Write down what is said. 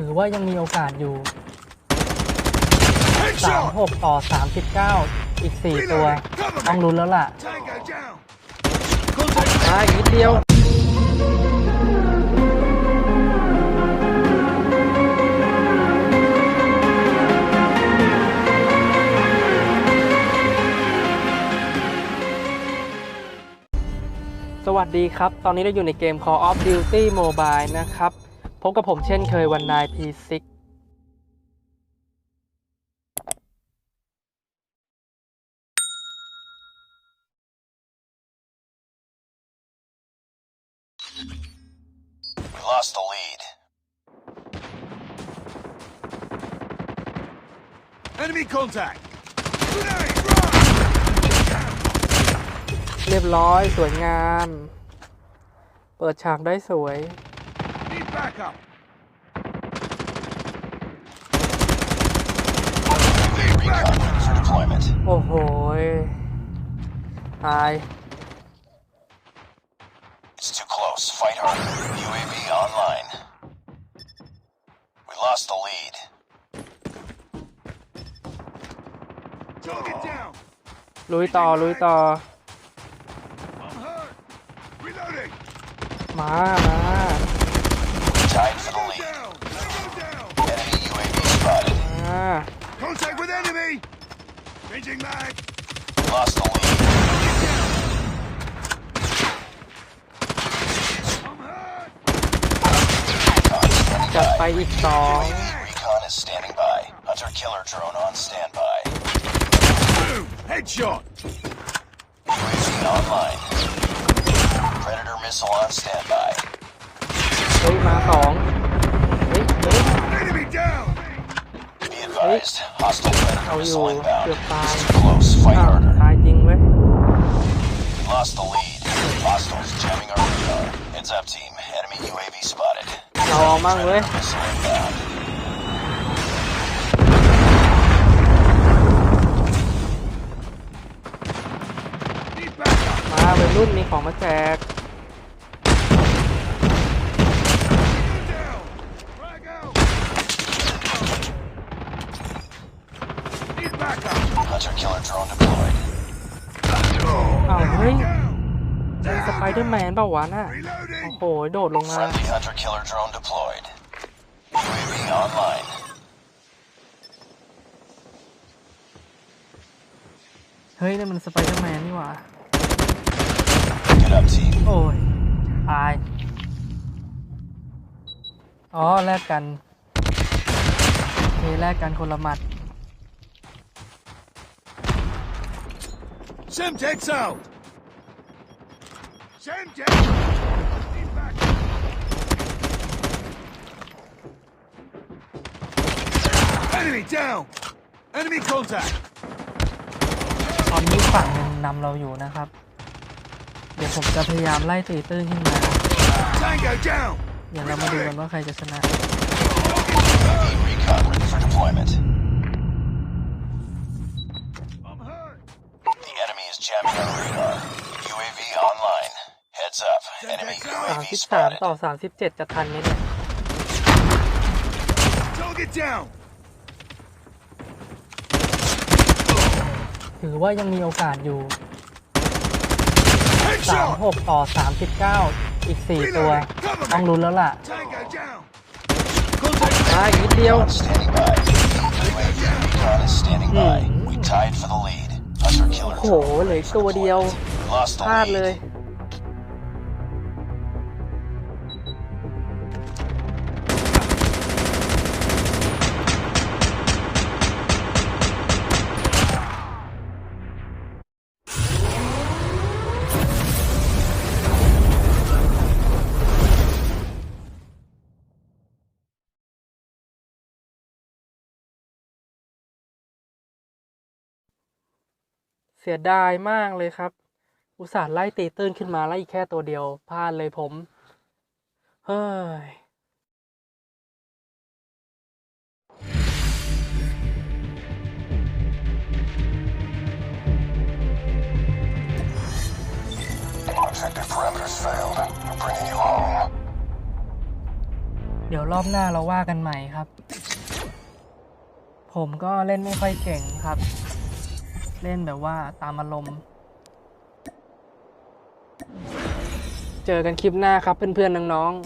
ถือว่ายังมีโอกาสอยู่36ต่อ 39 อีก 4 ตัว ต้องลุ้นแล้วล่ะตายนิดเดียว สวัสดีครับ ตอนนี้เราอยู่ในเกม Call of Duty Mobile นะครับพบกับผมเช่นเคยวันนายพีซิก เรียบร้อยสวยงามเปิดฉากได้สวย need backup! Need backup. Oh, boy. Hi. It's too close. Fight hard. UAV online. We lost the lead. Target down. Ma, ma. Tied for the lead. Enemy UAV spotted. Contact with enemy! Changing mag! Lost the lead. จัดไปอีกสอง Recon is standing by. Hunter killer drone on standby. Headshot! UAV online. Predator missile on standby. เฮ้ยมาสองเฮ้ย เฮ้ยเฮ้ยเอาอยู่เกือบตายตายจริงเว้ย Lost the lead. h o s t i l e jamming our radar. Heads up, team. Enemy UAV spotted. เราเอามั่งเว้ยมาเป็นรุ่นมีของมาแจกเอ้าวเฮ้ยเป็นสไปเดอร์แมนเปล่าวะน่ะโอ้โหโดดลงมาเฮ้ยนั่นมันสไปเดอร์แมนนี่หว่า โอ้ยตายอ๋อแลกกัน โอเคแลกกันคนละหมัด Simtex out! Simtex! Enemy down! Enemy contact! ตอนนี้ฝั่งนึงนำเราอยู่นะครับเดี๋ยวผมจะพยายามไล่ตีตื้นขึ้นมาเดี๋ยวเรามาดูกันว่าใครจะชนะสามต่อสามสิบเจ็ดจะทันไหมเนี่ย ถือว่ายังมีโอกาสอยู่สามหกต่อสามสิบเก้าอีกสี่ตัว ต้องลุ้นแล้วล่ะตายอีกเดียว โอ้โหเหลือตัวเดียว พลาดเลยเสียดายมากเลยครับ อุตส่าห์ไล่ตีตื้นขึ้นมาไล่แค่ตัวเดียวพลาดเลยผม เฮ้ย เดี๋ยวรอบหน้าเราว่ากันใหม่ครับ ผมก็เล่นไม่ค่อยเก่งครับเล่นแบบว่าตามอารมณ์ เจอกันคลิปหน้าครับ เพื่อนๆน้องๆ